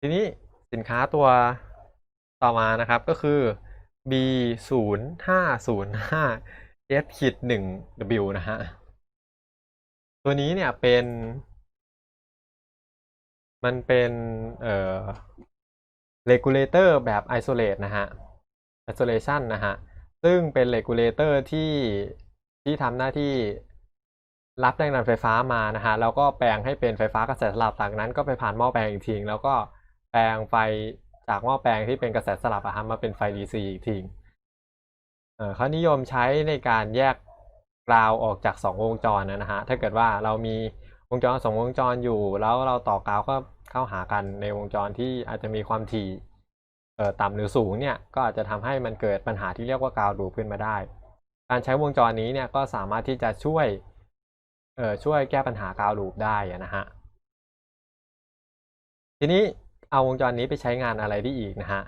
ทีนี้สินค้าตัวต่อมานะครับ ก็คือ B 0 5 0 5 S ขีด1 W นะฮะ ตัวนี้เนี่ยเป็น มันเป็นเอ่อ regulator แบบ isolate นะฮะ isolation นะฮะ ซึ่งเป็น regulator ที่ที่ทำหน้าที่รับแรงดันไฟฟ้ามานะฮะ แล้วก็แปลงให้เป็นไฟฟ้ากระแสสลับจากนั้นก็ไปผ่านหม้อแปลงอีกทีแล้วก็ แปลงไฟจากหม้อแปลงที่เป็นกระแสสลับอะฮะมาเป็นไฟ DC อีกทีเขานิยมใช้ในการแยกกราวออกจาก 2 วงจรนะฮะถ้าเกิดว่าเรามีวงจรสองวงจรอยู่ แล้วเราต่อกราวก็เข้าหากันในวงจรที่อาจจะมีความถี่ต่ำหรือสูงเนี่ยก็อาจจะทำให้มันเกิดปัญหาที่เรียกว่ากราวดูขึ้นมาได้ การใช้วงจรนี้เนี่ยก็สามารถที่จะช่วยช่วยแก้ปัญหากราวลูปได้นะฮะทีนี้ เอาวงจรนี้ไปใช้งานอะไรได้อีกนะฮะ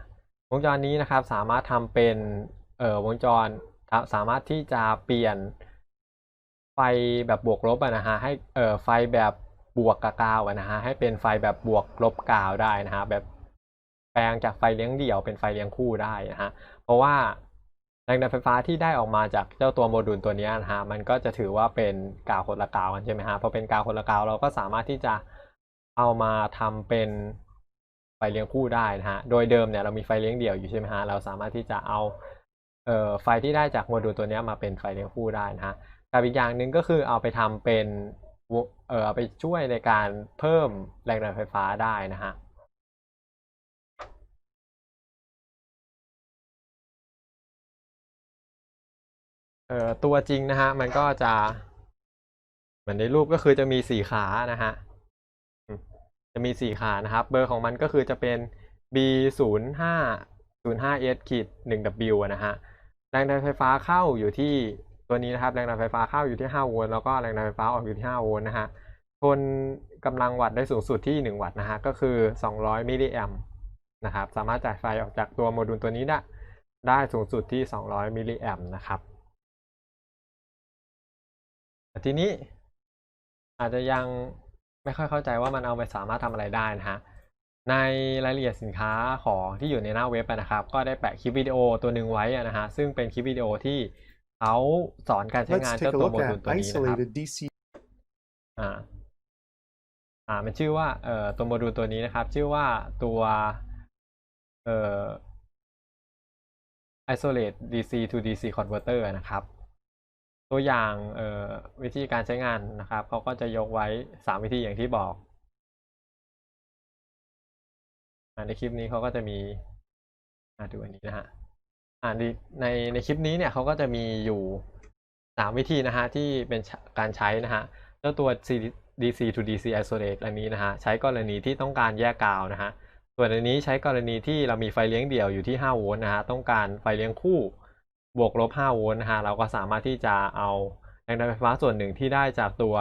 วงจรนี้นะครับสามารถทำเป็นเอ่อวงจรสามารถที่จะเปลี่ยนไฟแบบบวกลบอะนะฮะให้เอ่อไฟแบบบวกกับกาวอะนะฮะให้เป็นไฟแบบบวกลบกาวได้นะฮะแบบแปลงจากไฟเลี้ยงเดี่ยวเป็นไฟเลี้ยงคู่ได้นะฮะเพราะว่าแรงดันไฟฟ้าที่ได้ออกมาจากเจ้าตัวโมดูลตัวนี้นะฮะมันก็จะถือว่าเป็นกาวคนละกาวกันใช่ไหมฮะพอเป็นกาวคนละกาวเราก็สามารถที่จะเอามาทำเป็น ฟเลี้ยงคู่ได้นะฮะ โดยเดิมเนี่ยเรามีไฟเลี้ยงเดี่ยวอยู่ใช่ไหมฮะ เราสามารถที่จะเอาเอ่อไฟที่ได้จากโมดูลตัวนี้มาเป็นไฟเลี้ยงคู่ได้นะฮะกับอีกอย่างหนึ่งก็คือเอาไปทำเป็นเอ่อเอาไปช่วยในการเพิ่มแรงดันไฟฟ้าได้นะฮะเอ่อตัวจริงนะฮะมันก็จะเหมือนในรูปก็คือจะมีสี่ขานะฮะ จะมีสี่ขานะครับ เบอร์ของมันก็คือจะเป็น B 0 5 0 5 S ขีด1 W นะฮะ แรงดันไฟฟ้าเข้าอยู่ที่ตัวนี้นะครับ แรงดันไฟฟ้าเข้าอยู่ที่ 5 โวลต์ แล้วก็แรงดันไฟฟ้าออกอยู่ที่ 5 โวลต์นะฮะ ทนกำลังวัตต์ได้สูงสุดที่ 1 วัตต์นะฮะ ก็คือ 200 มิลลิแอมป์นะครับ สามารถจ่ายไฟออกจากตัวโมดูลตัวนี้ได้ได้สูงสุดที่ 200 มิลลิแอมป์นะครับ ทีนี้อาจจะยัง ไม่ค่อยเข้าใจว่ามันเอาไปสามารถทำอะไรได้นะฮะในรายละเอียดสินค้าของที่อยู่ในหน้าเว็บอะนะครับ ก็ได้แปะคลิปวิดีโอตัวหนึ่งไว้อะนะฮะซึ่งเป็นคลิปวิดีโอที่เขาสอนการใช้งาน Let's เจ้า take a ตัว look โมดูล at ตัวนี้นะครับ isolated DC อ่าอ่ามันชื่อว่าเอ่อตัวโมดูลตัวนี้นะครับ ชื่อว่าตัวเอ่อ isolate DC to DC converter นะครับ ตัวอย่างเออวิธีการใช้งานนะครับเขาก็จะยกไว้ 3 วิธีอย่างที่บอกอในคลิปนี้เขาก็จะมีอ่าดูอันนี้นะฮะในในในคลิปนี้เนี่ยเขาก็จะมีอยู่ 3 วิธีนะฮะที่เป็นการใช้นะฮะเจ้าตัว DC to DC isolate อันนี้นะฮะใช้กรณีที่ต้องการแยกกาวนะฮะส่วนอันนี้ใช้กรณีที่เรามีไฟเลี้ยงเดี่ยวอยู่ที่ 5 โวลต์นะฮะต้องการไฟเลี้ยงคู่ บวกลบ5โวลต์นะฮะเราก็สามารถที่จะเอาแรงดันไฟฟ้าส่วนหนึ่งที่ได้จากตัว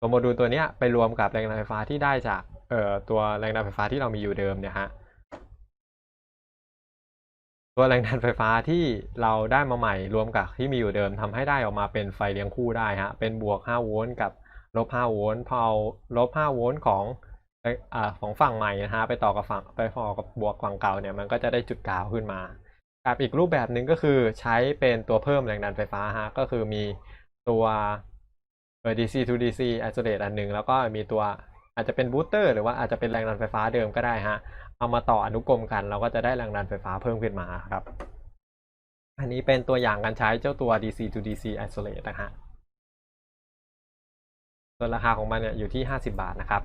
ตัวโมดูลตัวนี้ไปรวมกับแรงดันไฟฟ้าที่ได้จากเอ่อตัวแรงดันไฟฟ้าที่เรามีอยู่เดิมเนี่ยฮะตัวแรงดันไฟฟ้าที่เราได้มาใหม่รวมกับที่มีอยู่เดิมทำให้ได้ออกมาเป็นไฟเลี้ยงคู่ได้ฮะเป็นบวก 5 โวลต์กับลบ 5 โวลต์พอเอาลบ 5 โวลต์ของอ่าของฝั่งใหม่นะฮะไปต่อกับฝั่งไปต่อกับบวกฝั่งเก่าเนี่ยมันก็จะได้จุดกาวขึ้นมา กับอีกรูปแบบหนึ่งก็คือใช้เป็นตัวเพิ่มแรงดันไฟฟ้าฮะก็คือมีตัวเออ DC to DC isolate อันหนึ่งแล้วก็มีตัวอาจจะเป็นบูสเตอร์หรือว่าอาจจะเป็นแรงดันไฟฟ้าเดิมก็ได้ฮะเอามาต่ออนุกรมกัน เราก็จะได้แรงดันไฟฟ้าเพิ่มขึ้นมาครับ อันนี้เป็นตัวอย่างการใช้เจ้าตัว DC to DC isolate นะฮะส่วนราคาของมันเนี่ยอยู่ที่ 50 บาทนะครับ